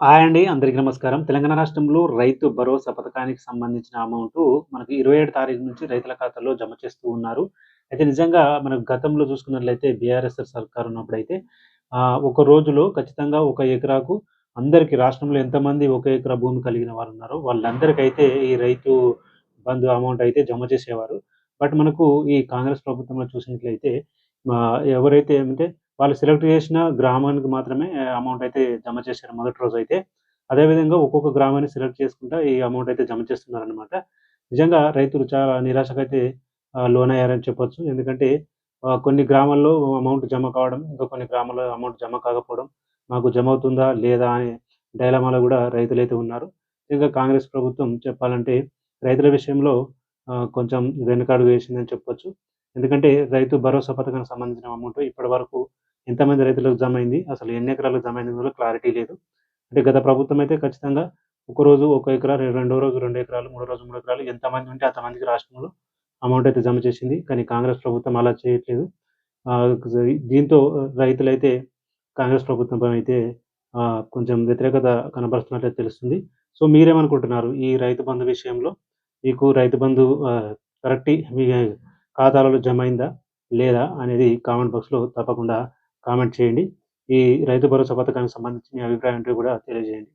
Hi అండి. అందరికి నమస్కారం. తెలంగాణ రాష్ట్రంలో రైతు భరోసా పథకానికి సంబంధించిన అమౌంట్ మనకి 27 తారీఖు నుంచి రైతుల ఖాతాలో జమ చేస్తూ ఉన్నారు. అయితే నిజంగా మనం గతంలో చూసుకున్నట్లయితే బీఆర్ఎస్ సర్కార్ ఉన్నప్పుడైతే ఒక రోజులో ఖచ్చితంగా ఒక ఎకరాకు అందరికీ రాష్ట్రంలో ఎంతమంది ఒక ఎకరా భూమి కలిగిన వారు ఉన్నారో వాళ్ళందరికైతే ఈ రైతు బంధు అమౌంట్ అయితే జమ చేసేవారు. బట్ మనకు ఈ కాంగ్రెస్ ప్రభుత్వంలో చూసినట్లయితే ఎవరైతే అంటే వాళ్ళు సెలెక్ట్ చేసిన గ్రామానికి మాత్రమే అమౌంట్ అయితే జమ చేశారు మొదటి రోజు అయితే అదేవిధంగా ఒక్కొక్క గ్రామాన్ని సెలెక్ట్ చేసుకుంటా ఈ అమౌంట్ అయితే జమ చేస్తున్నారనమాట. నిజంగా రైతులు చాలా నిరాశకు అయితే లోన్ లోనయ్యారని చెప్పొచ్చు. ఎందుకంటే కొన్ని గ్రామాల్లో అమౌంట్ జమ కావడం, ఇంకా కొన్ని గ్రామాల్లో అమౌంట్ జమ కాకపోవడం, మాకు జమ అవుతుందా? లేదా? అనే డైలమాలో గూడా రైతులైతే ఉన్నారు. ఇంకా కాంగ్రెస్ ప్రభుత్వం చెప్పాలంటే రైతుల విషయంలో కొంచెం వెనుకాడు వేసిందని చెప్పొచ్చు. ఎందుకంటే రైతు భరోసా పథకానికి సంబంధించిన అమౌంట్ ఇప్పటి వరకు ఎంతమంది రైతులకు జమైంది? అసలు ఎన్ని ఎకరాలకు జమ కూడా క్లారిటీ లేదు. అంటే గత ప్రభుత్వం అయితే ఖచ్చితంగా ఒక రోజు ఒక ఎకరా, రెండు రెండో రోజు రెండు ఎకరాలు, మూడో రోజు మూడు ఎకరాలు ఎంతమంది ఉంటే అంతమందికి రాష్ట్రంలో అమౌంట్ అయితే జమ చేసింది. కానీ కాంగ్రెస్ ప్రభుత్వం అలా చేయట్లేదు. దీంతో రైతులైతే కాంగ్రెస్ ప్రభుత్వంపై అయితే కొంచెం వ్యతిరేకత కనబరుస్తున్నట్లయితే తెలుస్తుంది. సో, మీరేమనుకుంటున్నారు? ఈ రైతు బంధు విషయంలో మీకు రైతు బంధు కరెక్ట్ మీ ఖాతాలలో జమైందా? లేదా? అనేది కామెంట్ బాక్స్‌లో తప్పకుండా కామెంట్ చేయండి. ఈ రైతు భరోసా పథకానికి సంబంధించి మీ అభిప్రాయం ఏంటో కూడా తెలియజేయండి.